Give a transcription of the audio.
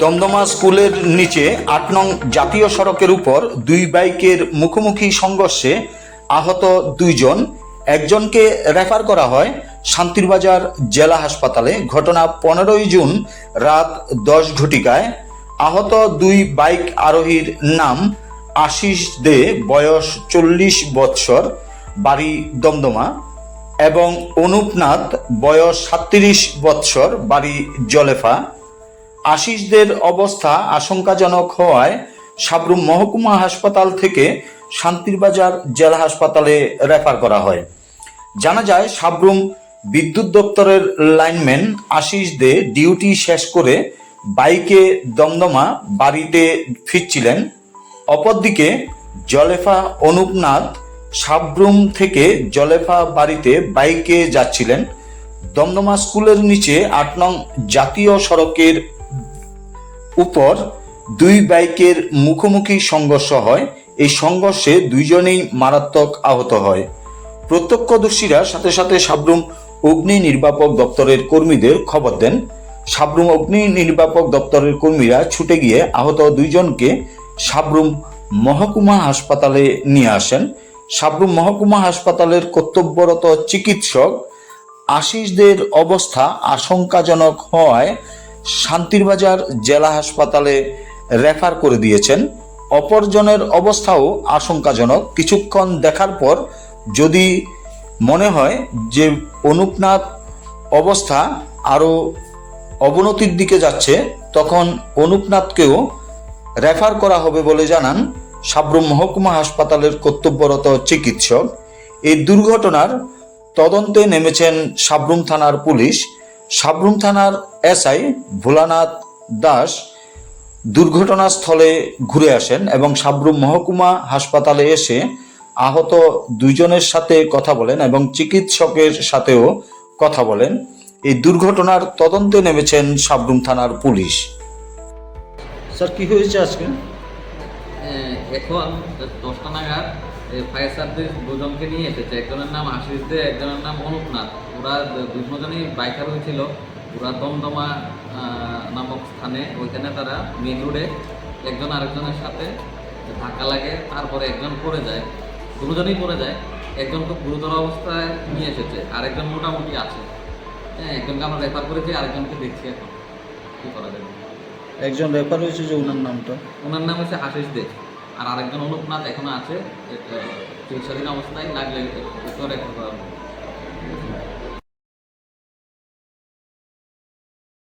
দমদমা স্কুলের নিচে আট নং জাতীয় সড়কের উপর দুই বাইকের মুখোমুখি সংঘর্ষে আহত দুইজন। একজনকে রেফার করা হয় শান্তিরবাজার জেলা হাসপাতালে। ঘটনা পনেরোই জুন রাত দশ ঘটিকায়। আহত দুই বাইক আরোহীর নাম আশিস দে, বয়স চল্লিশ বৎসর, বাড়ি দমদমা। এবং অনুপনাথ, বয়স সাত্রিশ বৎসর, বাড়ি জলেফা। আশিসদের অবস্থা আশঙ্কাজনক হওয়ায় সাবরুম মহকুমা হাসপাতাল থেকে শান্তিরবাজার জেলা হাসপাতালে রেফার করা হয়। জানা যায়, সাবরুম বিদ্যুৎ দপ্তরের লাইনম্যান আশিস দে ডিউটি শেষ করে বাইকে দমদমা বাড়িতে ফিরছিলেন। অপরদিকে, জলেফা অনুপনাথ সাবরুম থেকে জলেফা বাড়িতে বাইকে যাচ্ছিলেন। দমদমা স্কুলের নিচে আট নং জাতীয় সড়কের উপর দুই বাইকের মুখোমুখি সংঘর্ষ হয়। এই সংঘর্ষে দুইজনেই মারাত্মক আহত হয়। প্রত্যক্ষদর্শীরা সাথে সাথে সাবরুম অগ্নি নির্বাপক দপ্তরের কর্মীদের খবর দেন। সাবরুম অগ্নি নির্বাপক দপ্তরের কর্মীরা ছুটে গিয়ে আহত দুইজনকে সাবরুম মহকুমা হাসপাতালে নিয়ে আসেন। সাবরুম মহকুমা হাসপাতালের কর্তব্যরত চিকিৎসক আশিসদের অবস্থা আশঙ্কাজনক হওয়ায় শান্তিরবাজার জেলা হাসপাতালে রেফার করে দিয়েছেন। অপরজনের অবস্থাও আশঙ্কাজনক। কিছুক্ষণ দেখার পর যদি মনে হয় যে অনুপনাথ অবস্থা আরও অবনতির দিকে যাচ্ছে, তখন অনুপনাথকেও রেফার করা হবে বলে জানান সাবরুম মহকুমা হাসপাতালের কর্তব্যরত চিকিৎসক। এই দুর্ঘটনার তদন্তে নেমেছেন সাবরুম থানার পুলিশ। সাবরুম থানার এসআই ভোলানাথ দাস দুর্ঘটনাস্থলে ঘুরে আসেন এবং সাবরুম মহকুমা হাসপাতালে এসে আহত দুইজনের সাথে কথা বলেন এবং চিকিৎসকের সাথেও কথা বলেন। এই দুর্ঘটনার তদন্তে নেমেছেন সাবরুম থানার পুলিশ। স্যার কি হয়েছে আজকে? এখন দশটা নাগাদ ফায়ার সার্ভিস দুজনকে নিয়ে এসেছে। একজনের নাম আশিস দে একজনের নাম অনুপনাথ। ওরা দুজনেই বাইকার হয়েছিল। ওরা দমদমা নামক স্থানে ওইখানে তারা মেন রোডে একজন আরেকজনের সাথে ধাক্কা লাগে তারপরে একজন পড়ে যায়। দুজনেই পড়ে যায়। একজন খুব গুরুতর অবস্থায় নিয়ে এসেছে আরেকজন মোটামুটি আছে। হ্যাঁ একজনকে আমরা রেফার করেছি আরেকজনকে দেখছি এখন। কী করা যাবে? একজন রেফার হয়েছে যে ওনার নামটা? ওনার নাম হচ্ছে আশিস দে। আর আরেকজন অনুপনাথ এখনও আছে চিকিৎসাধীন অবস্থায় লাগলে রেফার করা।